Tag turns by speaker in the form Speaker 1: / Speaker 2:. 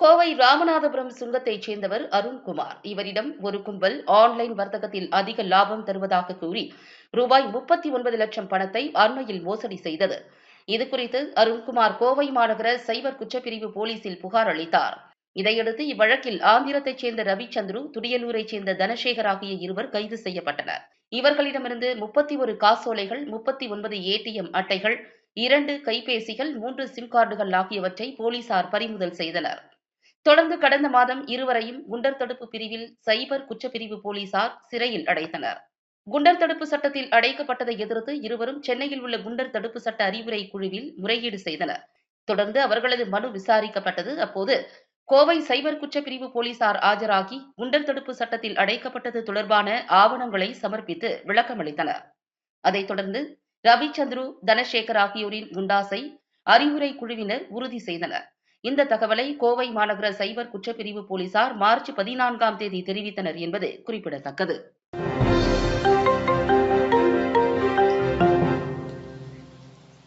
Speaker 1: கோவை ராமநாதபுரம் சுங்கத்தைச் சேர்ந்தவர் அருண்குமார். இவரிடம் ஒரு கும்பல் ஆன்லைன் வர்த்தகத்தில் அதிக லாபம் தருவதாக கூறி ரூபாய் முப்பத்தி ஒன்பது லட்சம் பணத்தை அண்மையில் மோசடி செய்தது. இதுகுறித்து அருண்குமார் கோவை மாநகர சைபர் குற்றப்பிரிவு போலீசில் புகார் அளித்தார். இதையடுத்து இவ்வழக்கில் ஆந்திரத்தைச் சேர்ந்த ரவிச்சந்திரு துடியலூரைச் சேர்ந்த தனசேகர் ஆகிய இருவர் கைது செய்யப்பட்டனர். இவர்களிடமிருந்து முப்பத்தி ஒரு காசோலைகள் முப்பத்தி ஒன்பது ஏடிஎம் அட்டைகள் இரண்டு கைபேசிகள் மூன்று சிம் கார்டுகள் ஆகியவற்றை போலீசார் பறிமுதல் செய்தனர். தொடர்ந்து கடந்த மாதம் இருவரையும் குண்டர் தடுப்பு பிரிவில் சைபர் குற்றப்பிரிவு போலீசார் சிறையில் அடைத்தனர். குண்டர் தடுப்பு சட்டத்தில் அடைக்கப்பட்டதை எதிர்த்து இருவரும் சென்னையில் உள்ள குண்டர் தடுப்பு சட்ட அறிவுரை குழுவில் முறையீடு செய்தனர். தொடர்ந்து அவர்களது மனு விசாரிக்கப்பட்டது. அப்போது கோவை சைபர் குற்றப்பிரிவு போலீசார் ஆஜராகி குண்டர் தடுப்பு சட்டத்தில் அடைக்கப்பட்டது தொடர்பான ஆவணங்களை சமர்ப்பித்து விளக்கமளித்தனர். அதைத் தொடர்ந்து ரவிச்சந்திரு தனசேகர் ஆகியோரின் குண்டாசை அறிவுரை குழுவினர் உறுதி செய்தனர். இந்த தகவலை கோவை மாநகர சைபர் குற்றப்பிரிவு போலீசார் மார்ச் பதினான்காம் தேதி தெரிவித்தனர் என்பது குறிப்பிடத்தக்கது.